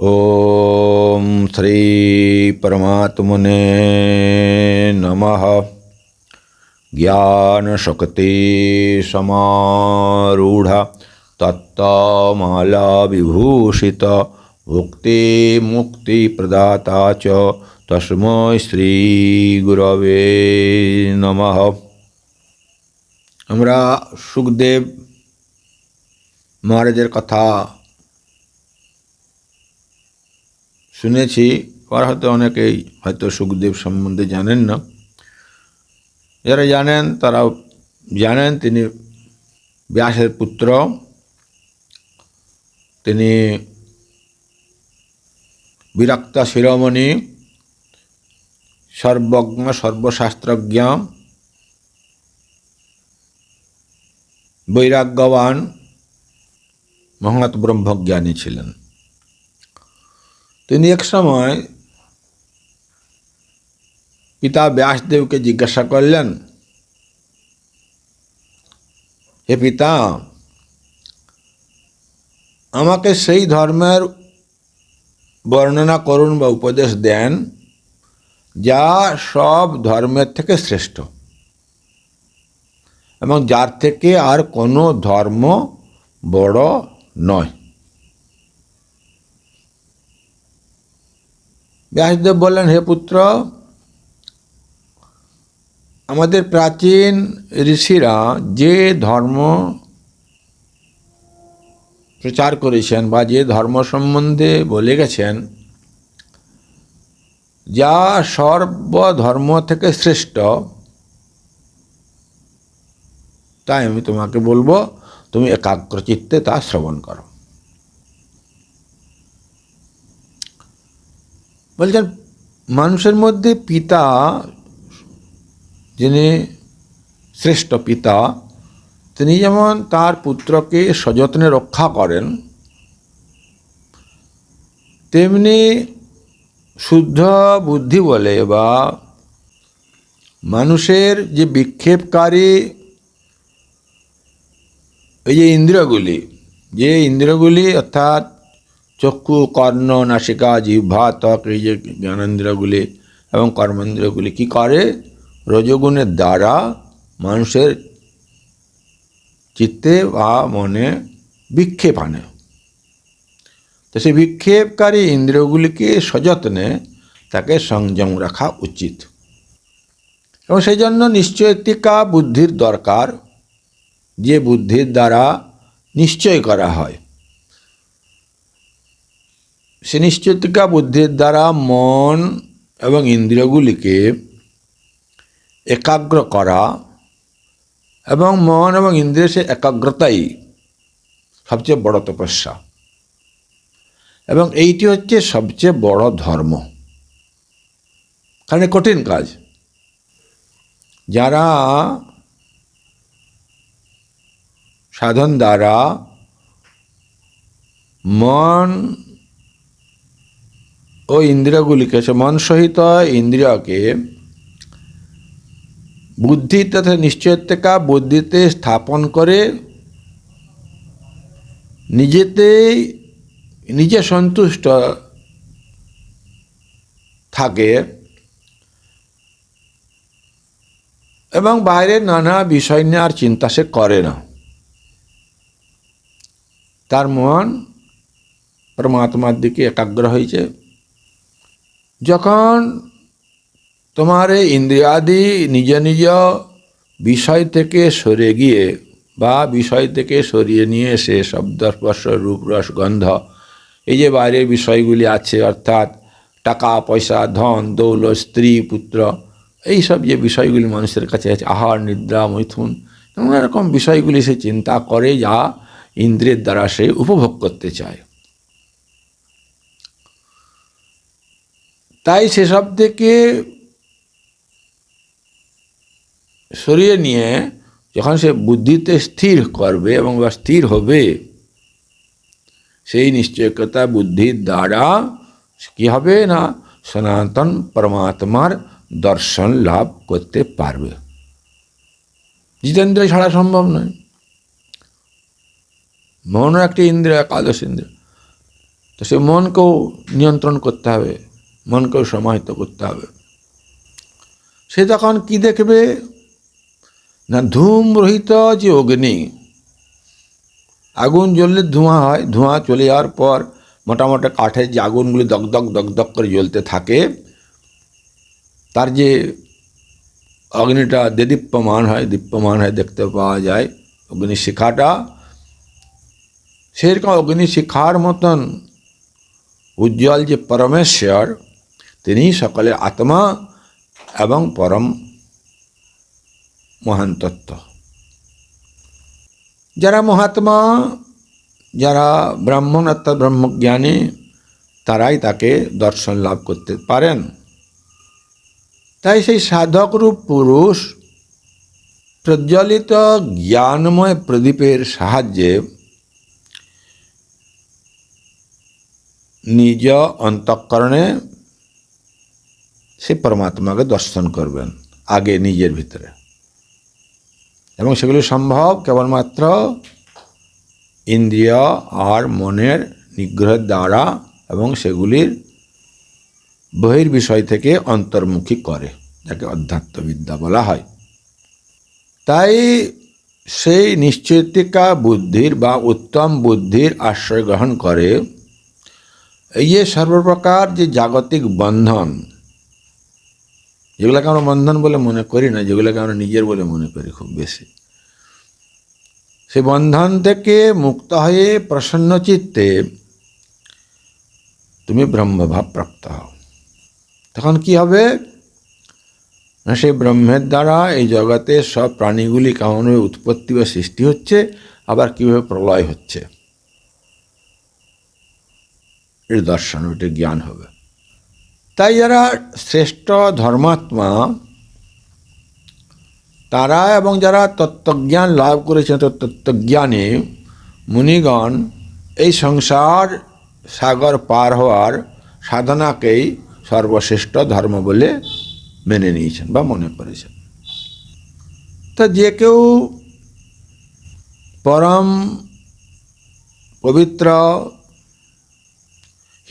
ॐ श्रीपरमात्मने नमः ज्ञानशक्तिसमारूढ तत्तमालाविभूषित मुक्तिमुक्तिप्रदाता च তসময় শ্রী গুরবে নমঃ আমরা সুখদেব মহারাজের কথা শুনেছি আর হয়তো অনেকেই হয়তো সুখদেব সম্বন্ধে জানেন না। যারা জানেন তারা জানেন, তিনি ব্যাসের পুত্র। তিনি বিরক্ত শিরোমণি, সর্বজ্ঞ, সর্বশাস্ত্রজ্ঞ, বৈরাগ্যবান, মহৎ ব্রহ্মজ্ঞানী ছিলেন। তিনি এক সময় পিতা ব্যাসদেবকে জিজ্ঞাসা করলেন, হে পিতা, আমাকে সেই ধর্মের বর্ণনা করুন বা উপদেশ দেন যা সব ধর্মের থেকে শ্রেষ্ঠ এবং যার থেকে আর কোনো ধর্ম বড় নয়। ব্যাসদেব বললেন, হে পুত্র, আমাদের প্রাচীন ঋষিরা যে ধর্ম প্রচার করেছেন বা যে ধর্ম সম্বন্ধে বলে গেছেন, যা সর্বধর্ম থেকে শ্রেষ্ঠ, তাই আমি তোমাকে বলব, তুমি একাগ্রচিত্তে তা শ্রবণ করো। বলছেন, মানুষের মধ্যে পিতা, যিনি শ্রেষ্ঠ পিতা, তিনি যেমন তার পুত্রকে সযত্নে রক্ষা করেন, তেমনি শুদ্ধ বুদ্ধি বলে বা মানুষের যে বিক্ষেপকারী এই যে ইন্দ্রগুলি যে ইন্দ্রগুলি অর্থাৎ চক্ষু, কর্ণ, নাসিকা জিহ্বা ত্বক এই যে জ্ঞানেন্দ্রগুলি এবং কর্মেন্দ্রগুলি কী করে? রজগুণের দ্বারা মানুষের চিত্তে বা মনে বিক্ষেপ আনে। তো সেই বিক্ষেপকারী ইন্দ্রিয়গুলিকে সযত্নে তাকে সংযম রাখা উচিত। এবং সেই জন্য নিশ্চয়তিকা বুদ্ধির দরকার, যে বুদ্ধির দ্বারা নিশ্চয় করা হয়। সে নিশ্চয়তিকা বুদ্ধির দ্বারা মন এবং ইন্দ্রিয়গুলিকে একাগ্র করা এবং মন এবং ইন্দ্রিয় সে একাগ্রতাই সবচেয়ে বড় তপস্যা। এবং এইটি হচ্ছে সবচেয়ে বড় ধর্ম। কারণ কঠিন কাজ। যারা সাধন দ্বারা মন ও ইন্দ্রিয়গুলিকে সে মন সহিত ইন্দ্রিয়কে, বুদ্ধি তথা নিশ্চয়তা বুদ্ধিতে স্থাপন করে নিজেতেই নিজে সন্তুষ্ট থাকে এবং বাইরের নানা বিষয় নিয়ে আর চিন্তা সে করে না। তার মন পরমাত্মার দিকে একাগ্র হয়েছে। যখন তোমার এই ইন্দ্রিয়াদি নিজ নিজ বিষয় থেকে সরে গিয়ে বা বিষয় থেকে সরিয়ে নিয়ে এসে শব্দস্পর্শ রূপ রস গন্ধ, এই যে বাইরের বিষয়গুলি আছে, অর্থাৎ টাকা, পয়সা, ধন, দৌল, স্ত্রী, পুত্র, এই সব যে বিষয়গুলি মানুষের কাছে আছে, আহার, নিদ্রা, মৈথুন নানা রকম বিষয়গুলি সে চিন্তা করে, যা ইন্দ্রিয়ের দ্বারা সে উপভোগ করতে চায়। তাই সেসব থেকে সরিয়ে নিয়ে যখন সে বুদ্ধিতে স্থির করবে এবং বা স্থির হবে, সেই নিশ্চয়তা বুদ্ধির দ্বারা কি হবে না সনাতন পরমাত্মার দর্শন লাভ করতে পারবে। জিতেন্দ্র ছাড়া সম্ভব নয়। মন একটি ইন্দ্রিয়, একাদশ ইন্দ্রিয়। তো সে মনকেও নিয়ন্ত্রণ করতে হবে। মনকেও সমাহিত করতে হবে। সে তখন কি দেখবে? না ধূম রহিত যে অগ্নি। আগুন জ্বললে ধোঁয়া হয়, ধোঁয়া চলে যাওয়ার পর মোটামোটা কাঠের যে আগুনগুলি দগদগ দগদগ করে জ্বলতে থাকে, তার যে অগ্নিটা দেদীপ্যমান হয়, দীপ্যমান হয় দেখতে পাওয়া যায় অগ্নিশিখাটা সেরকম অগ্নিশিখার মতন উজ্জ্বল যে পরমেশ্বর তিনি সকলের আত্মা এবং পরম মহান তত্ত্ব। যারা মহাত্মা, যারা ব্রাহ্মণ অর্থাৎ ব্রহ্মজ্ঞানী, তারাই তাকে দর্শন লাভ করতে পারেন। তাই সেই সাধকরূপ পুরুষ প্রজ্বলিত জ্ঞানময় প্রদীপের সাহায্যে নিজ অন্তঃকরণে সে পরমাত্মাকে দর্শন করবেন আগে নিজের ভিতরে। এবং সেগুলি সম্ভব কেবলমাত্র ইন্দ্রিয়, আর মনের নিগ্রহের দ্বারা এবং সেগুলির বহির্বিষয় থেকে অন্তর্মুখী করে, যাকে অধ্যাত্মবিদ্যা বলা হয়। তাই সেই নিশ্চিতিকা বুদ্ধির বা উত্তম বুদ্ধির আশ্রয় গ্রহণ করে, এই যে সর্বপ্রকার যে জাগতিক বন্ধন যেগুলোকে আমরা বন্ধন বলে মনে করি না, যেগুলোকে আমরা নিজের বলে মনে করি খুব বেশি। সেই বন্ধন থেকে মুক্ত হয়ে প্রসন্ন চিত্তে তুমি ব্রহ্মভাব প্রাপ্ত হও। তখন কি হবে? না সেই ব্রহ্মের দ্বারা এই জগতে সব প্রাণীগুলি কেমনভাবে উৎপত্তি বা সৃষ্টি হচ্ছে, আবার কীভাবে প্রলয় হচ্ছে? এর দর্শন ওটা জ্ঞান হবে। তাই যারা শ্রেষ্ঠ ধর্মাত্মা, তারা এবং যারা তত্ত্বজ্ঞান লাভ করেছেন, তত্ত্বজ্ঞানে, মুনিগণ, এই সংসার সাগর পার হওয়ার সাধনাকেই সর্বশ্রেষ্ঠ ধর্ম বলে মেনে নিয়েছেন বা মনে করেছেন। তো যে কেউ পরম পবিত্র,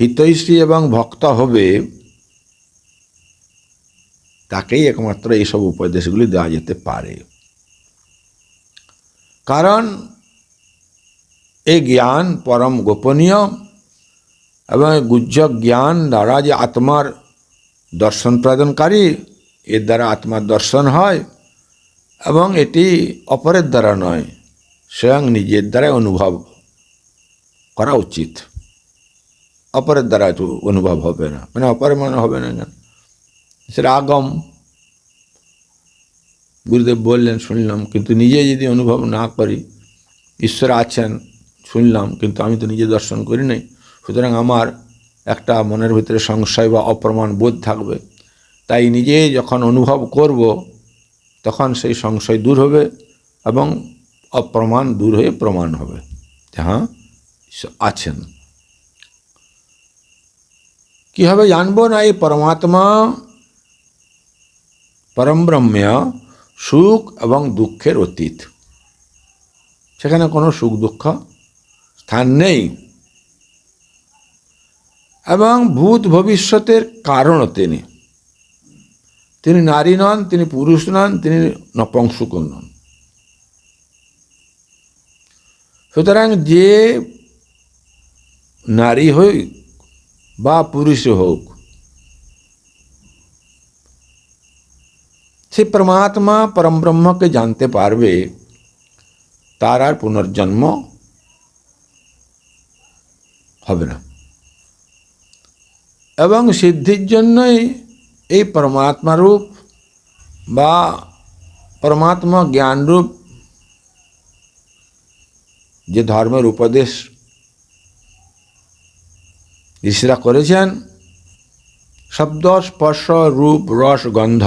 হিতৈষী এবং ভক্ত হবে তাকেই একমাত্র এইসব উপদেশগুলি দেওয়া যেতে পারে। কারণ এই জ্ঞান পরম গোপনীয় এবং গুজ্জ জ্ঞান দ্বারা যে আত্মার দর্শন প্রদানকারী, এর দ্বারা আত্মার দর্শন হয় এবং এটি অপরের দ্বারা নয়, স্বয়ং নিজের দ্বারাই অনুভব করা উচিত। অপরের দ্বারা অনুভব হবে না মানে অপরের মনে হবে না সেটা আগম গুরুদেব বললেন, শুনলাম, কিন্তু নিজে যদি অনুভব না করি, ঈশ্বর আছেন, শুনলাম, কিন্তু আমি তো নিজে দর্শন করি নাই। সুতরাং আমার একটা মনের ভিতরে সংশয় বা অপ্রমাণ বোধ থাকবে। তাই নিজে যখন অনুভব করব, তখন সেই সংশয় দূর হবে এবং অপ্রমাণ দূর হয়ে প্রমাণ হবে হ্যাঁ আছেন। কীভাবে জানব না এই পরমাত্মা? পরম ব্রহ্ম্য সুখ এবং দুঃখের অতীত সেখানে কোনো সুখ দুঃখ স্থান নেই। এবং ভূত ভবিষ্যতের কারণও তিনি। তিনি নারী নন, তিনি পুরুষ নন, তিনি নপংসুক নন। সুতরাং যে নারী হই বা পুরুষ হোক সে পরমাত্মা পরম ব্রহ্মকে জানতে পারবে তার আর পুনর্জন্ম হবে না এবং সিদ্ধির জন্যই এই পরমাত্মা রূপ বা পরমাত্মা জ্ঞানরূপ যে ধর্মের উপদেশ ঋষিরা করেছেন শব্দ স্পর্শ রূপ রস গন্ধ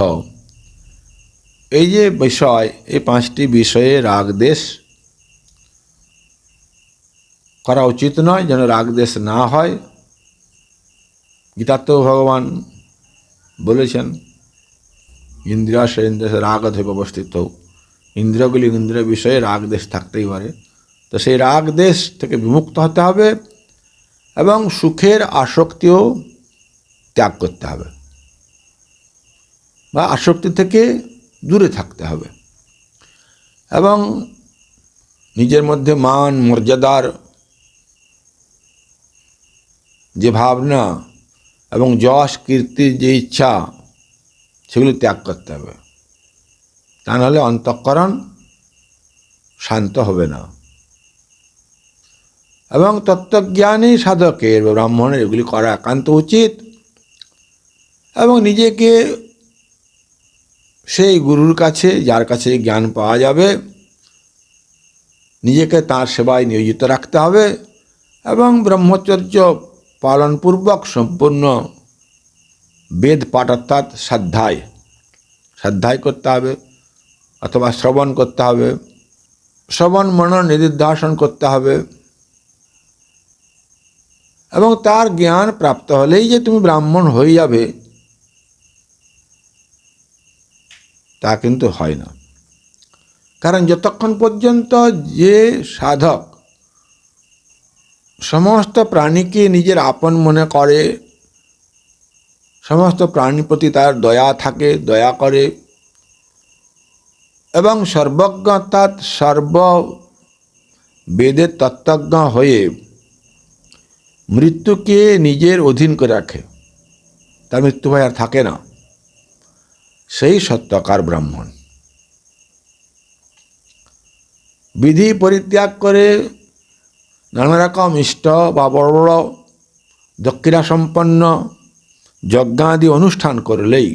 এই যে বিষয়, এই পাঁচটি বিষয়ে রাগ দেশ করা উচিত নয় যেন রাগ দেশ না হয়। গীতাতেও ভগবান বলেছেন, ইন্দ্রিয়া সে ইন্দ্রিয় রাগ অধৈব অবস্থিত। ইন্দ্রিয়গুলি ইন্দ্রিয় বিষয়ে রাগ দেশ থাকতেই পারে। তো সেই রাগ দেশ থেকে বিমুক্ত হতে হবে এবং সুখের আসক্তিও ত্যাগ করতে হবে। বা আসক্তি থেকে দূরে থাকতে হবে। এবং নিজের মধ্যে মান, মর্যাদার যে ভাবনা এবং যশ কীর্তির যে ইচ্ছা, সেগুলি ত্যাগ করতে হবে। তা নাহলে অন্তঃকরণ শান্ত হবে না। এবং তত্ত্বজ্ঞানী, সাধকের ব্রাহ্মণের এগুলি করা একান্ত উচিত। এবং নিজেকে সেই গুরুর কাছে, যার কাছে জ্ঞান পাওয়া যাবে, নিজেকে তার সেবায় নিয়োজিত রাখতে হবে এবং ব্রহ্মচর্য পালনপূর্বক সম্পূর্ণ বেদ পাঠ অর্থাৎ শ্রদ্ধায় শ্রদ্ধায় করতে হবে অথবা শ্রবণ করতে হবে, শ্রবণ, মনন নিদিধ্যাসন করতে হবে এবং তার জ্ঞান প্রাপ্ত হলেই যে তুমি ব্রাহ্মণ হয়ে যাবে তা কিন্তু হয় না। কারণ যতক্ষণ পর্যন্ত যে সাধক সমস্ত প্রাণীকে নিজের আপন মনে করে, সমস্ত প্রাণীর প্রতি তার দয়া থাকে, দয়া করে, এবং সর্বজ্ঞ অর্থাৎ সর্ব বেদের তত্ত্বজ্ঞ হয়ে মৃত্যুকে নিজের অধীন করে রাখে, তার মৃত্যু ভয় আর থাকে না। সেই সত্যকার ব্রাহ্মণ। বিধি পরিত্যাগ করে নানা রকম ইষ্ট বা বড় বড় দক্ষিণা সম্পন্ন যজ্ঞাদি অনুষ্ঠান করলেই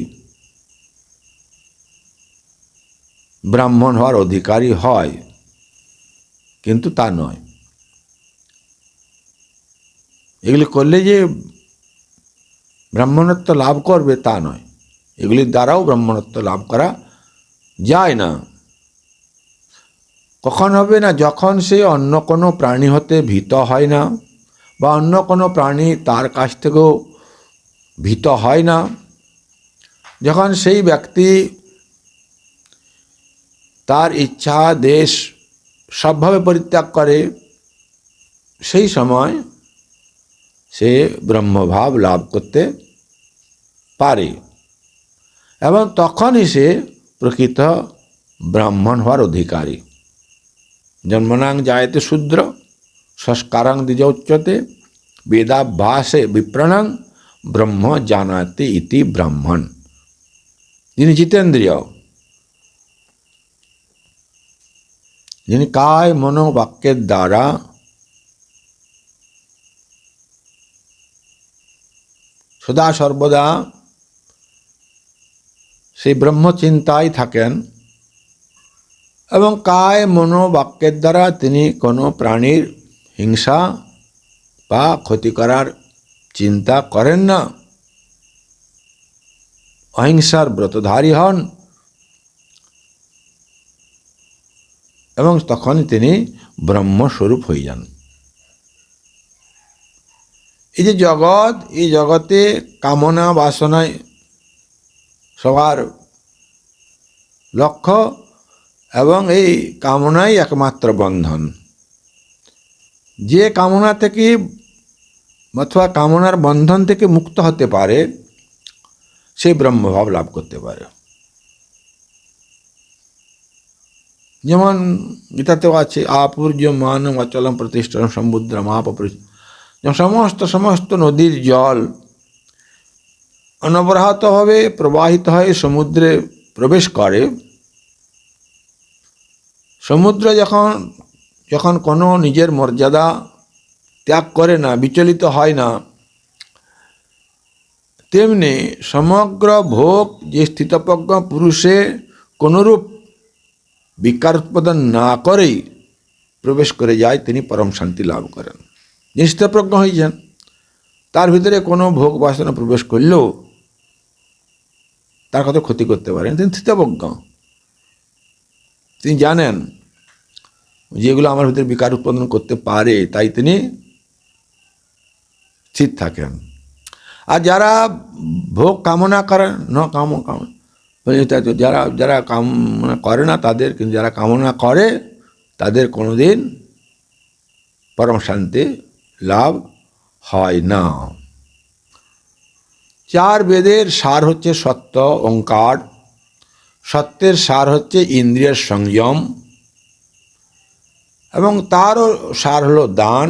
ব্রাহ্মণ হওয়ার অধিকারী হয়, কিন্তু তা নয়। এগুলি করলে যে ব্রাহ্মণত্ব লাভ করবে তা নয়। এগুলির দ্বারাও ব্রাহ্মণত্ব লাভ করা যায় না। কখন হবে না? যখন সে অন্য কোনো প্রাণী হতে ভীত হয় না বা অন্য কোনো প্রাণী তার কাছ থেকেও ভীত হয় না, যখন সেই ব্যক্তি তার ইচ্ছা, দেশ সবভাবে পরিত্যাগ করে, সেই সময় সে ব্রহ্মভাব লাভ করতে পারে। এবং তখনই সে প্রকৃত ব্রাহ্মণ হওয়ার অধিকারী। জন্মনাং জায়তে শূদ্র, সংস্কারাং দ্বিজ উচ্চতে, বেদাভ্যাসে বিপ্রণাং, ব্রহ্ম জানাতে ইতি ব্রাহ্মণ। যিনি জিতেন্দ্রিয়, যিনি কায় মনোবাক্যের দ্বারা সদা সর্বদা সেই ব্রহ্মচিন্তায় থাকেন এবং কায় মনোবাক্যের দ্বারা তিনি কোনো প্রাণীর হিংসা বা ক্ষতি করার চিন্তা করেন না। অহিংসার ব্রতধারী হন এবং তখন তিনি ব্রহ্মস্বরূপ হয়ে যান। এই যে জগৎ, এই জগতে কামনা বাসনায় সবার লক্ষ্য এবং এই কামনাই একমাত্র বন্ধন। যে কামনা থেকে অথবা কামনার বন্ধন থেকে মুক্ত হতে পারে, সেই ব্রহ্মভাব লাভ করতে পারে। যেমন গীতাতেও আছে আপূর্য মানম অচলম প্রতিষ্ঠান সমুদ্র যেমন সমস্ত সমস্ত নদীর জল অনবরাহতভাবে প্রবাহিত হয়ে সমুদ্রে প্রবেশ করে, সমুদ্র যখন যখন কোনো নিজের মর্যাদা ত্যাগ করে না, বিচলিত হয় না, তেমনি সমগ্র ভোগ যে স্থিতপ্রজ্ঞ পুরুষে কোনরূপ বিকার উৎপাদন না করেই প্রবেশ করে যায়, তিনি পরম শান্তি লাভ করেন। যে স্থিতপ্রজ্ঞ হয়ে যান তার ভিতরে কোনো ভোগ বাসনা প্রবেশ করলেও তার কত ক্ষতি করতে পারেন তিনি স্থিতপ্রজ্ঞ তিনি জানেন যেগুলো আমার ভিতরে বিকার উৎপাদন করতে পারে, তাই তিনি স্থির থাকেন। আর যারা ভোগ কামনা করেন, ন কাম কাম যারা যারা কামনা করে না তাদের, কিন্তু যারা কামনা করে, তাদের কোনোদিন পরম শান্তি লাভ হয় না। চার বেদের সার হচ্ছে সত্য ওঙ্কার সত্যের সার হচ্ছে ইন্দ্রিয়ের সংযম, এবং তারও সার হলো দান,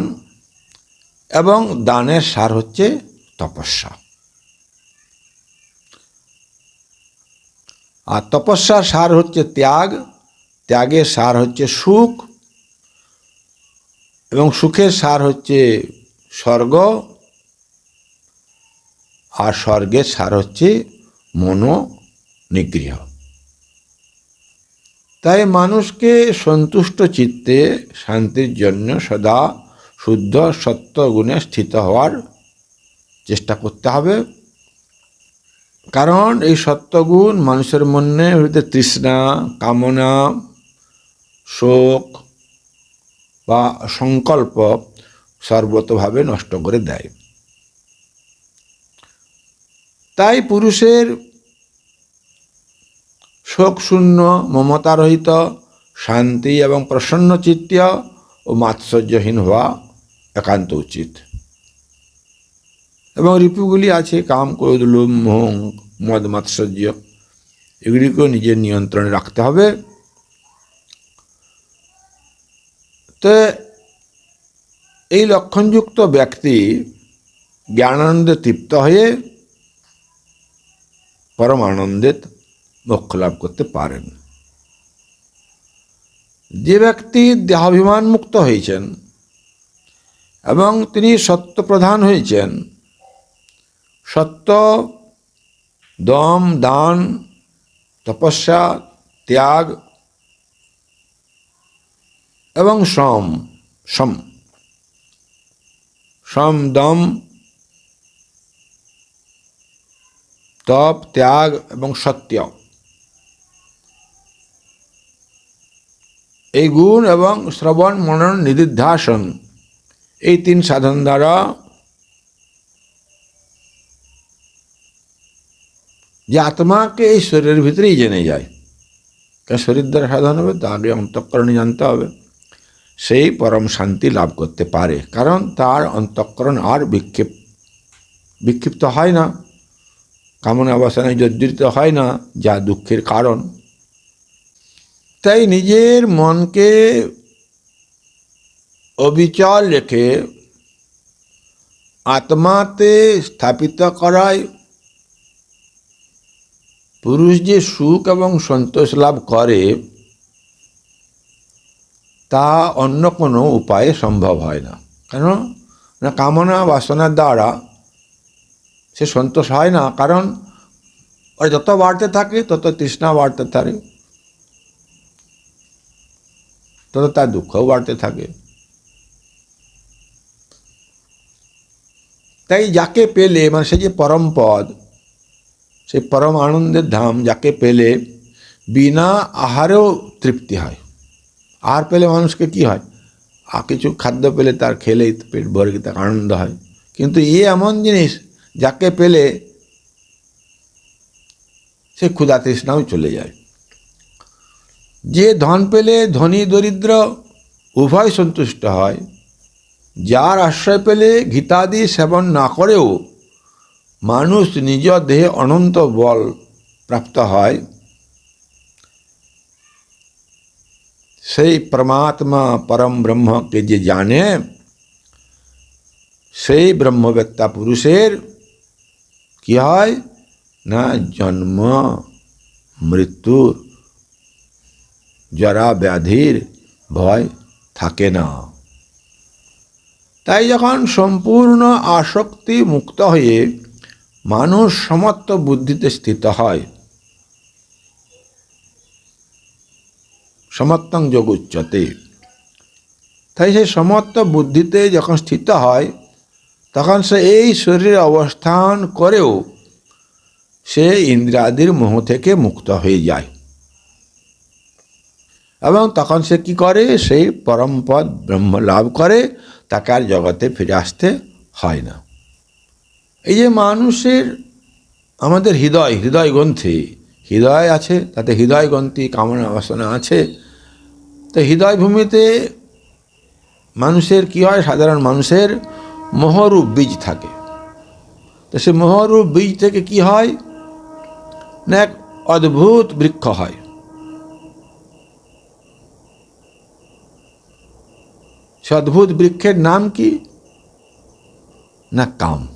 এবং দানের সার হচ্ছে তপস্যা। আর তপস্যার সার হচ্ছে ত্যাগ, ত্যাগের সার হচ্ছে সুখ, এবং সুখের সার হচ্ছে স্বর্গ আর স্বর্গের সার হচ্ছে মনো নিগৃহ তাই মানুষকে সন্তুষ্ট চিত্তে শান্তির জন্য সদা শুদ্ধ, সত্য গুণে স্থিত হওয়ার চেষ্টা করতে হবে। কারণ এই সত্যগুণ মানুষের মনে হইতে তৃষ্ণা, কামনা, শোক বা সংকল্প সর্বতভাবে নষ্ট করে দেয়। তাই পুরুষের শোকশূন্য, মমতারহিত, শান্তি এবং প্রসন্ন চিত্ত ও মাৎসর্যহীন হওয়া একান্ত উচিত। এবং রিপুগুলি আছে কাম লোভ, মোহ, মদ, মাৎসর্য। এগুলিকেও নিজের নিয়ন্ত্রণে রাখতে হবে। তো এই লক্ষণযুক্ত ব্যক্তি জ্ঞানানন্দে তৃপ্ত হয়ে পরম আনন্দে মোক্ষ লাভ করতে পারেন। যে ব্যক্তি দেহাভিমান মুক্ত হয়েছেন এবং তিনি সত্য প্রধান হয়েছেন, সত্য, দম, দান, তপস্যা, ত্যাগ এবং সম সম সম, দম তপ, ত্যাগ এবং সত্য। এই গুণ এবং শ্রবণ মনন নিদিধ্যাসন এই তিন সাধন দ্বারা যে আত্মাকে এই শরীরের ভিতরেই জেনে যায়। কারণ শরীর দ্বারা সাধন হবে তা আগে অন্তঃকরণে জানতে হবে। সেই পরম শান্তি লাভ করতে পারে। কারণ তার অন্তঃকরণ আর বিক্ষেপ বিক্ষিপ্ত হয় না। কামনা অবস্থানে জর্জরিত হয় না, যা দুঃখের কারণ। তাই নিজের মনকে অবিচল রেখে আত্মাতে স্থাপিত করায় পুরুষ যে সুখ এবং সন্তোষ লাভ করে, তা অন্য কোনো উপায়ে সম্ভব হয় না। কেন? না কামনা বাসনার দ্বারা সে সন্তোষ হয় না, কারণ ওর যত বাড়তে থাকে, তত তৃষ্ণা বাড়তে থাকে। তত তার দুঃখও বাড়তে থাকে। তাই যাকে পেলে মানে সে যে পরম পদ, সেই পরম আনন্দের ধাম যাকে পেলে বিনা আহারেও তৃপ্তি হয়। আহার পেলে মানুষকে কি হয়? আর কিছু খাদ্য পেলে তার খেলেই পেট ভরে, তার আনন্দ হয়। কিন্তু এ এমন জিনিস যাকে পেলে সে ক্ষুধা তৃষ্ণাও চলে যায় যে ধন পেলে ধনী দরিদ্র উভয় সন্তুষ্ট হয় যার আশ্রয় পেলে গীতাদি সেবন না করেও মানুষ নিজ দেহে অনন্ত বল প্রাপ্ত হয় সেই পরমাত্মা পরম ব্রহ্মকে যে জানে সেই ব্রহ্মবেত্তা পুরুষের কি হয়? না, জন্ম মৃত্যুর জরা, ব্যাধির ভয় থাকে না। তাই যখন সম্পূর্ণ আসক্তি মুক্ত হয়ে মানুষ সমত্ব বুদ্ধিতে স্থিত হয় সমত্তং যোগ উচ্চতে। তাই সেই সমত্ব বুদ্ধিতে যখন স্থিত হয় তখন সে এই শরীরে অবস্থান করেও সে ইন্দ্রাদির মোহ থেকে মুক্ত হয়ে যায়। এবং তখন সে কি করে? সেই পরমপদ ব্রহ্ম লাভ করে, তাকে আর জগতে ফিরে আসতে হয় না। এই যে মানুষের আমাদের হৃদয় হৃদয় গ্রন্থি, হৃদয় আছে, তাতে হৃদয় গ্রন্থি, কামনা বাসনা আছে। তো হৃদয় ভূমিতে মানুষের কি হয়? সাধারণ মানুষের মোহরূপ বীজ থাকে। তো সে মোহরূপ বীজ থেকে কি হয়? না এক অদ্ভুত বৃক্ষ হয়। সে অদ্ভুত বৃক্ষের নাম কি? না কাম।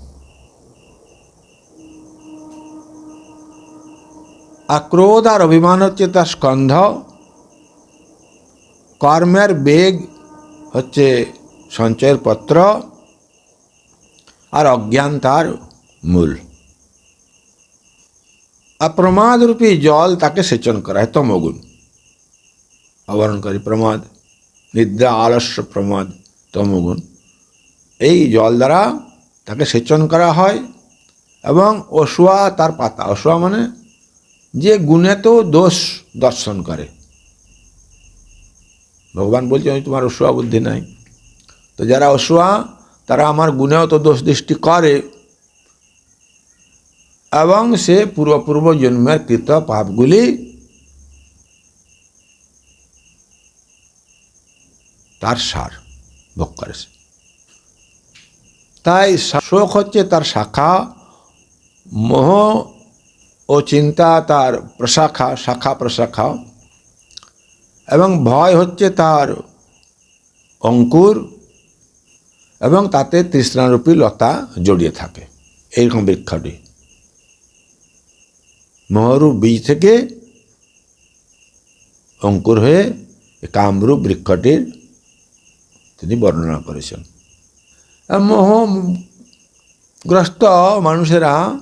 আর ক্রোধ আর অভিমান হচ্ছে তার স্কন্ধ। কর্মের বেগ হচ্ছে সঞ্চয়ের পত্র। আর অজ্ঞান তার মূল। আর প্রমাদরূপী জল তাকে সেচন করা হয় তমগুণ। আবরণকারী প্রমাদ, নিদ্রা আলস্য প্রমাদ, তমগুণ। এই জল দ্বারা তাকে সেচন করা হয় এবং অসুয়া তার পাতা। অসুয়া মানে যে গুণেতেও দোষ দর্শন করে। ভগবান বলছে, আমি তোমার অসুয়া বুদ্ধি নাই। তো যারা অসুয়া তারা আমার গুণেও তো দোষ দৃষ্টি করে। এবং সে পূর্বপূর্ব জন্মের কৃত পাপগুলি তার সার ভোগ করেছে। তাই শোক হচ্ছে তার শাখা, মোহ ও চিন্তা তার প্রশাখা, শাখা প্রশাখা। এবং ভয় হচ্ছে তার অঙ্কুর এবং তাতে তৃষ্ণারূপী লতা জড়িয়ে থাকে। এইরকম বৃক্ষটি মহরু বীজ থেকে অঙ্কুর হয়ে কামরূপ বৃক্ষটির তিনি বর্ণনা করেছেন। মোহগ্রস্ত মানুষেরা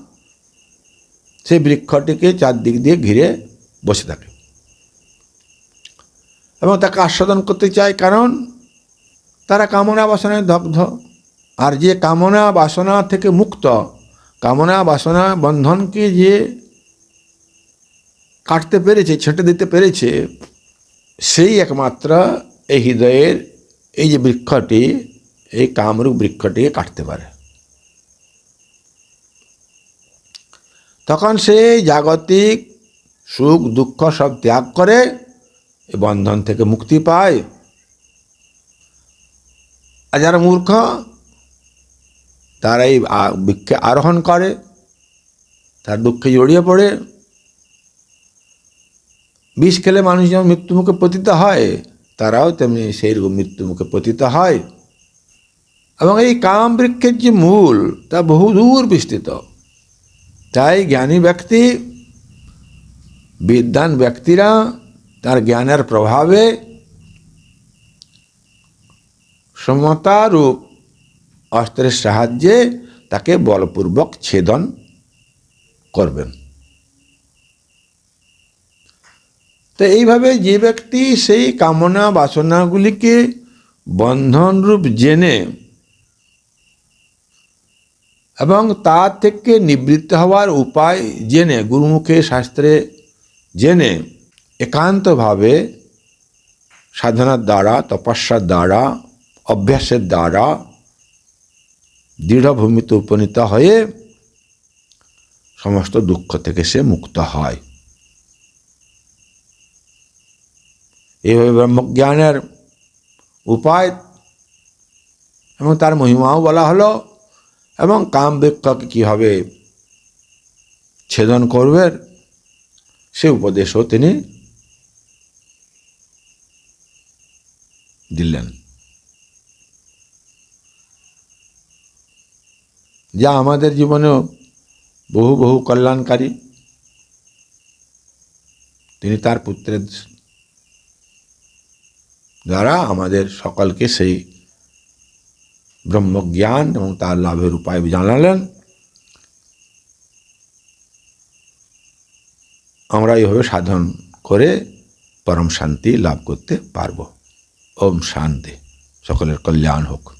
সেই বৃক্ষটিকে চারদিক দিয়ে ঘিরে বসে থাকে। এবং তাকে আস্বাদন করতে চায় কারণ তারা কামনা বাসনায় দগ্ধ আর যে কামনা বাসনা থেকে মুক্ত, কামনা বাসনা বন্ধনকে যে কাটতে পেরেছে, ছেঁটে দিতে পেরেছে, সেই একমাত্র এই হৃদয়ের এই যে বৃক্ষটি, এই কামরূপ বৃক্ষটিকে কাটতে পারে। তখন সে জাগতিক সুখ দুঃখ সব ত্যাগ করে বন্ধন থেকে মুক্তি পায়। আর যারা মূর্খ তারা এই বৃক্ষে আরোহণ করে, তার দুঃখে জড়িয়ে পড়ে। বিষ খেলে মানুষ যেমন মৃত্যুমুখে পতিত হয়, তারাও তেমনি সেই রকম মৃত্যুমুখে পতিত হয়। এবং এই কাম বৃক্ষের যে মূল, তা বহুদূর বিস্তৃত। তাই জ্ঞানী ব্যক্তি বিদ্যান ব্যক্তিরা তার জ্ঞানের প্রভাবে সমতারূপ অস্ত্রের সাহায্যে তাকে বলপূর্বক ছেদন করবেন। তো এইভাবে যে ব্যক্তি সেই কামনা বাসনাগুলিকে বন্ধনরূপ জেনে এবং তা থেকে নিবৃত্ত হওয়ার উপায় জেনে, গুরুমুখে শাস্ত্রে জেনে একান্তভাবে সাধনার দ্বারা, তপস্যার দ্বারা অভ্যাসের দ্বারা দৃঢ়ভূমিতে উপনীত হয়ে সমস্ত দুঃখ থেকে সে মুক্ত হয়। এইভাবে ব্রহ্মজ্ঞানের উপায় এবং তার মহিমাও বলা হলো এবং কাম বৃক্ষকে কীভাবে ছেদন করবেন সে উপদেশও তিনি দিলেন। যা আমাদের জীবনেও বহু বহু কল্যাণকারী। তিনি তার পুত্রের দ্বারা আমাদের সকলকে সেই ব্রহ্মজ্ঞান এবং তার লাভের উপায় জানালেন। আমরা এইভাবে সাধন করে পরম শান্তি লাভ করতে পারব। ওম শান্তি। সকলের কল্যাণ হোক।